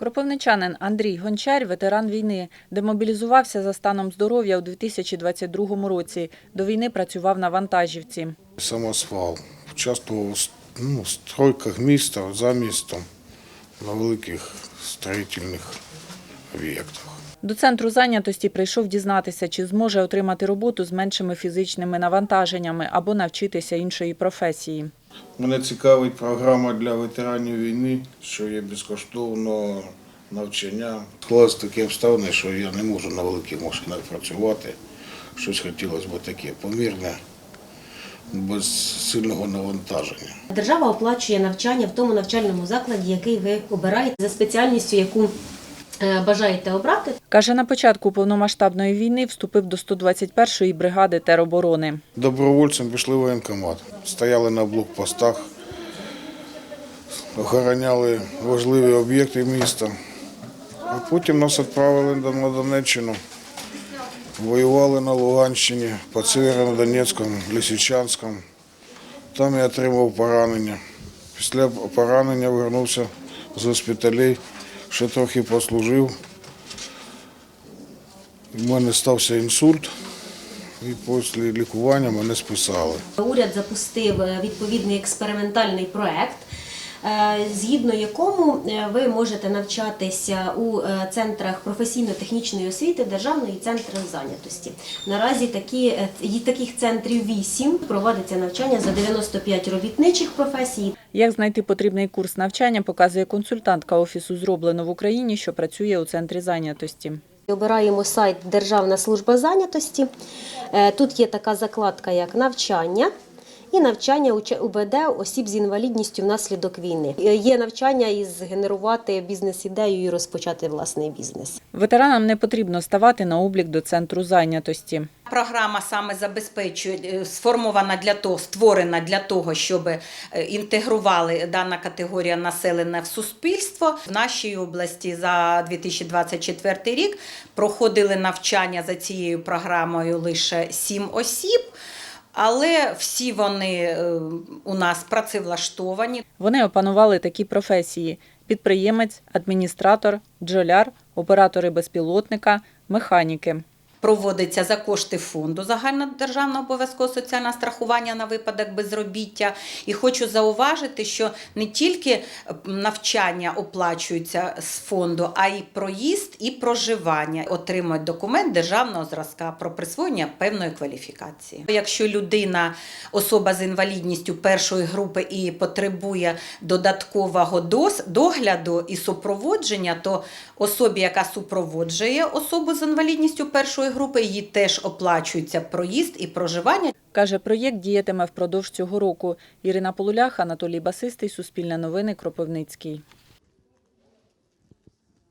Кропивничанин Андрій Гончар, ветеран війни, демобілізувався за станом здоров'я у 2022 році. До війни працював на вантажівці. Самосвал. Участвував ну, ну, стройках міста, за містом, на великих строїтельних об'єктах. До центру зайнятості прийшов дізнатися, чи зможе отримати роботу з меншими фізичними навантаженнями або навчитися іншої професії. Мене цікавить програма для ветеранів війни, що є безкоштовно навчання. Склалось такі обставини, що я не можу на великих машинах працювати. Щось хотілося б таке помірне, без сильного навантаження. Держава оплачує навчання в тому навчальному закладі, який ви обираєте за спеціальністю, яку бажаєте обрати. Каже, на початку повномасштабної війни вступив до 121-ї бригади тероборони. Добровольцем пішли в воєнкомат. Стояли на блокпостах, охороняли важливі об'єкти міста. А потім нас відправили на Донеччину. Воювали на Луганщині, під Северодонецьком, Лисичанськом. Там я отримав поранення. Після поранення вернувся з госпіталей, ще трохи послужив. У мене стався інсульт. І після лікування мене списали. Уряд запустив е, відповідний експериментальний проект, згідно якому е, ви можете навчатися у е, центрах професійно-технічної освіти Державної центру зайнятості. Наразі такі, е, таких центрів 8 проводиться навчання за 95 робітничих професій. Як знайти потрібний курс навчання, показує консультантка Офісу «Зроблено в Україні», що працює у центрі зайнятості. Обираємо сайт Державна служба зайнятості. Е, Тут є така закладка, як навчання. І навчання УБД осіб з інвалідністю внаслідок війни. Е, Є навчання із згенерувати бізнес-ідею і розпочати власний бізнес. Ветеранам не потрібно ставати на облік до центру зайнятості. Програма саме забезпечує е, сформована для того, створена для того, щоб е, інтегрували дана категорія населення в суспільство. В нашій області за 2024 рік проходили навчання за цією програмою лише сім осіб. Але всі вони е, у нас працевлаштовані. Вони опанували такі професії: підприємець, адміністратор, джоляр, оператори безпілотника, механіки. Проводиться за кошти фонду загальнодержавного обов'язкового соціального страхування на випадок безробіття. І хочу зауважити, що не тільки навчання оплачуються з фонду, а й проїзд і проживання. Отримують документ державного зразка про присвоєння певної кваліфікації. Якщо людина, особа з інвалідністю першої групи і потребує додаткового догляду і супроводження, то особі, яка супроводжує особу з інвалідністю першої групи, їй теж оплачується проїзд і проживання. Каже, проєкт діятиме впродовж цього року. Ірина Полулях, Анатолій Басистий, Суспільне новини, Кропивницький.